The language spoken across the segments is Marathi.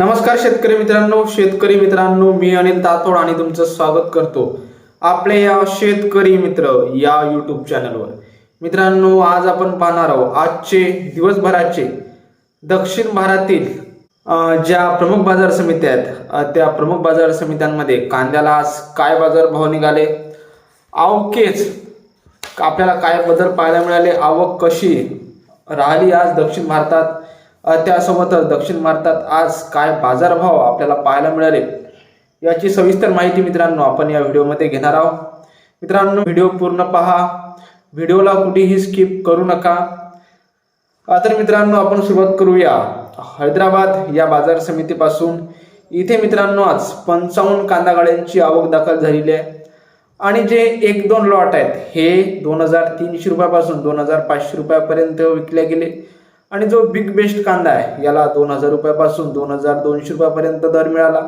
नमस्कार शेतकरी मित्रांनो शेतकरी मित्रांनो मी अनिल तातोड आणि तुमचं स्वागत करतो आपले या शेतकरी मित्र या युट्यूब चॅनलवर मित्रांनो आज आपण पाहणार आहोत आजचे दिवसभराचे दक्षिण भारतातील ज्या प्रमुख बाजार समित्या आहेत त्या प्रमुख बाजार समित्यांमध्ये कांद्याला आज काय बाजार भाव निघाले अवकेच आपल्याला काय बदल पाहायला मिळाले? आवक कशी राहिली आज दक्षिण भारतात? त्यासोबतच दक्षिण भारतात आज काय बाजारभाव आपल्याला पाहायला मिळाले याची सविस्तर माहिती मित्रांनो आपण या व्हिडिओमध्ये घेणार आहोत. मित्रांनो व्हिडिओ पूर्ण पहा. व्हिडिओला कुठेही स्किप करू नका. तर मित्रांनो आपण सुरुवात करूया. हैदराबाद या बाजार समितीपासून. इथे मित्रांनो आज पंचावन्न कांदा गाड्यांची आवक दाखल झालेली आहे. आणि जे एक दोन लॉट आहेत हे दोन हजार तीनशे रुपयापासून दोन हजार पाचशे रुपयापर्यंत विकले गेले. आणि जो बिग बेस्ट कांदा आहे याला दोन हजार रुपयापासून दोन हजार दोनशे रुपयापर्यंत दर मिळाला.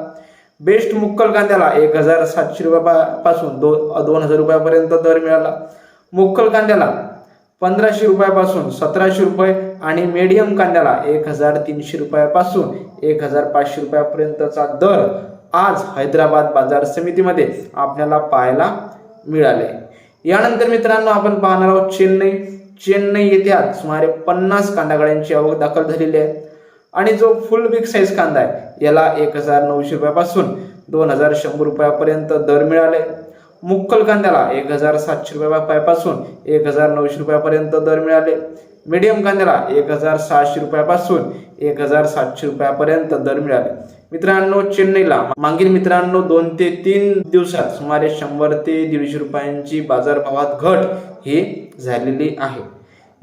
बेस्ट मुक्कल कांद्याला एक हजार सातशे रुपयापासून दो दोन हजार रुपयापर्यंत दर मिळाला. मुक्कल कांद्याला पंधराशे रुपयापासून सतराशे रुपये आणि मीडियम कांद्याला एक हजार तीनशे रुपयापासून एक हजार पाचशे रुपयापर्यंतचा दर आज हैदराबाद बाजार समितीमध्ये आपल्याला पाहायला मिळाले. यानंतर मित्रांनो आपण पाहणार आहोत चेन्नई. चेन्नई येथे आज सुमारे पन्नास कांदागाड्यांची आवक दाखल झालेली आहे. आणि जो फुल बिग साईज कांदा आहे याला एक हजार नऊशे रुपयापासून दोन हजार शंभर रुपयापर्यंत दर मिळाले. मुक्कल कांद्याला एक हजार सातशे रुपयापासून एक हजार नऊशे रुपयापर्यंत दर मिळाले. मीडियम कांद्याला एक हजार सहाशे रुपयापासून एक हजार सातशे रुपयापर्यंत दर मिळाले. मित्रांनो चेन्नईला मागील मित्रांनो दोन ते तीन दिवसात सुमारे शंभर ते दीडशे रुपयांची बाजारभावात घट ही झालेली आहे.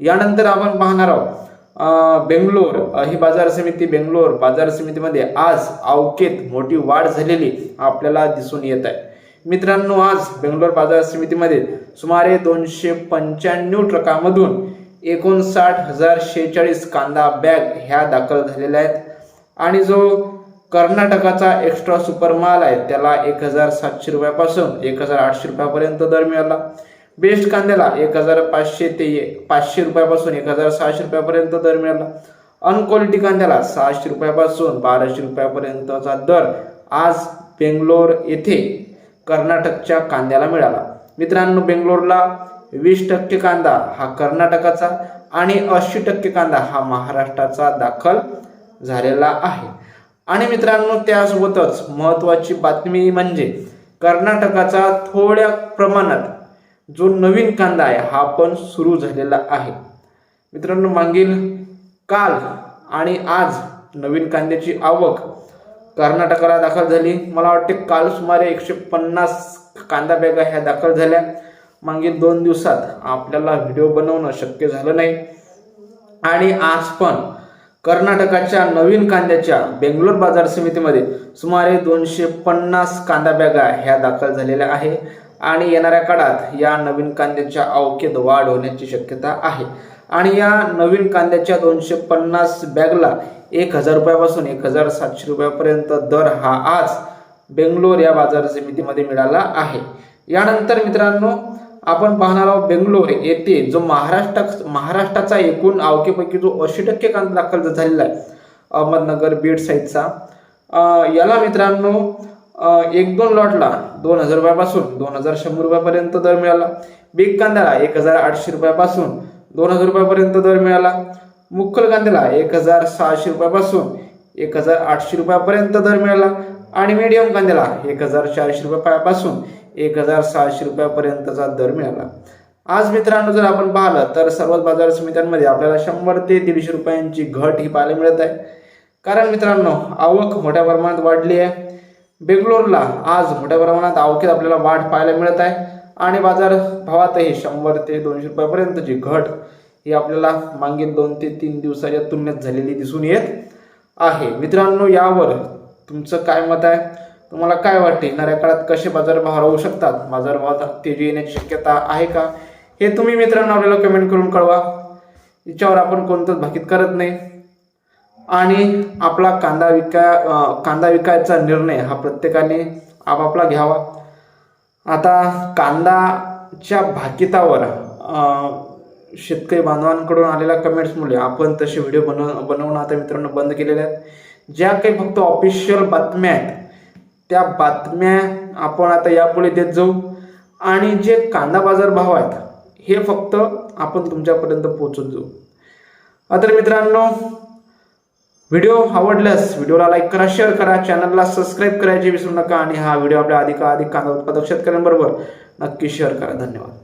यानंतर आपण पाहणार आहोत बेंगलोर ही बाजार समिती बेंगलोर बाजार समितीमध्ये आज अवकेत मोठी वाढ झालेली आपल्याला दिसून येत आहे. मित्रांनो आज बेंगलोर बाजार समितीमध्ये सुमारे दोनशे पंच्याण्णव ट्रकामधून एकोणसाठ हजार शेहेचाळीस कांदा बॅग ह्या दाखल झालेल्या आहेत. आणि जो कर्नाटकाचा एक्स्ट्रा सुपर माल आहे त्याला एक हजार सातशे रुपयापासून एक हजार आठशे रुपयापर्यंत दर मिळाला. बेस्ट कांद्याला एक हजार पाचशे ते पाचशे रुपयापासून एक हजार सहाशे रुपयापर्यंत दर मिळाला. अनक्वालिटी कांद्याला सहाशे रुपयापासून बाराशे रुपयापर्यंतचा दर आज बेंगलोर येथे कर्नाटकच्या कांद्याला मिळाला. मित्रांनो बेंगलोरला वीस टक्के कांदा हा कर्नाटकाचा आणि ऐंशी टक्के कांदा हा महाराष्ट्राचा दाखल झालेला आहे. आणि मित्रांनो त्यासोबतच महत्त्वाची बातमी म्हणजे कर्नाटकाचा थोड्या प्रमाणात जो नवीन कांदा आहे हा पण सुरू झालेला आहे. मित्रांनो मागील काल आणि आज नवीन कांद्याची आवक कर्नाटकाला दाखल झाली. मला वाटते काल सुमारे एकशे पन्नास कांदा बॅगा ह्या दाखल झाल्या. मागील दोन दिवसात आपल्याला व्हिडिओ बनवणं शक्य झालं नाही. आणि आज पण कर्नाटकाच्या नवीन कांद्याच्या बेंगलोर बाजार समितीमध्ये सुमारे दोनशे पन्नास कांदा बॅगा ह्या दाखल झालेल्या आहे. आणि येणाऱ्या काळात या नवीन कांद्याच्या अवकेत वाढ होण्याची शक्यता आहे. आणि या नवीन कांद्याच्या दोनशे पन्नास बॅगला एक हजार रुपयापासून एक हजार सातशे रुपयापर्यंत दर हा आज बेंगलोर या बाजार समितीमध्ये मिळाला आहे. यानंतर मित्रांनो आपण पाहणार आहोत बेंगलोर येथे जो महाराष्ट्र महाराष्ट्राचा एकूण आवकेपैकी जो ऐंशी टक्के कांदा दाखल झालेला आहे अहमदनगर बीड साईडचा. याला मित्रांनो एक दोन लॉटला दोन हजार रुपयापासून दोन हजार शंभर रुपयापर्यंत दर मिळाला. बिग कांद्याला एक हजार आठशे रुपयापासून दोन हजार रुपयापर्यंत दर मिळाला. मुक्कल कांद्याला एक हजार सहाशे रुपयापासून एक हजार आठशे रुपयापर्यंत दर मिळाला. आणि मीडियम कांद्याला एक हजार चारशे रुपयापासून एक हजार सहाशे रुपयापर्यंतचा दर मिळाला. आज मित्रांनो जर आपण पाहिलं तर सर्वच बाजार समित्यांमध्ये आपल्याला शंभर ते दीडशे रुपयांची घट ही पाहायला मिळत आहे. कारण मित्रांनो आवक मोठ्या प्रमाणात वाढली आहे. बेंगलोरला आज मोठ्या प्रमाणात आवकेत आपल्याला वाढ पाहायला मिळत आहे. आणि बाजार भावातही शंभर ते दोनशे रुपयापर्यंतची घट ही आपल्याला मागील दोन ते तीन दिवसाच्या तुलनेत झालेली दिसून येत आहे. मित्रांनो यावर तुमचं काय मत आहे? तुम्हाला काय वाटते? येणाऱ्या काळात कसे बाजारभाव राहू शकतात? बाजारभावात तेजी येण्याची शक्यता आहे का? हे तुम्ही मित्रांनो आपल्याला कमेंट करून कळवा. याच्यावर आपण कोणतंच भाकीत करत नाही. आणि आपला कांदा विका कांदा विकायचा निर्णय हा प्रत्येकाने आपापला घ्यावा. आता कांदाच्या भाकितावर शेतकरी बांधवांकडून आलेल्या कमेंट्समुळे आपण तसे व्हिडिओ बनव बनवणं आता मित्रांनो बंद केलेले आहेत. ज्या काही फक्त ऑफिशियल बातम्या आहेत त्या बातम्या आपण आता यापुढे देत जाऊ. आणि जे कांदा बाजार भाव आहेत हे फक्त आपण तुमच्यापर्यंत पोहोचत जाऊ. तर मित्रांनो व्हिडिओ आवडल्यास व्हिडिओला लाईक करा शेअर करा चॅनलला सबस्क्राईब करायचे विसरू नका. आणि हा व्हिडिओ आपल्या अधिकाधिक कांदा उत्पादक शेतकऱ्यांबरोबर नक्की शेअर करा. धन्यवाद.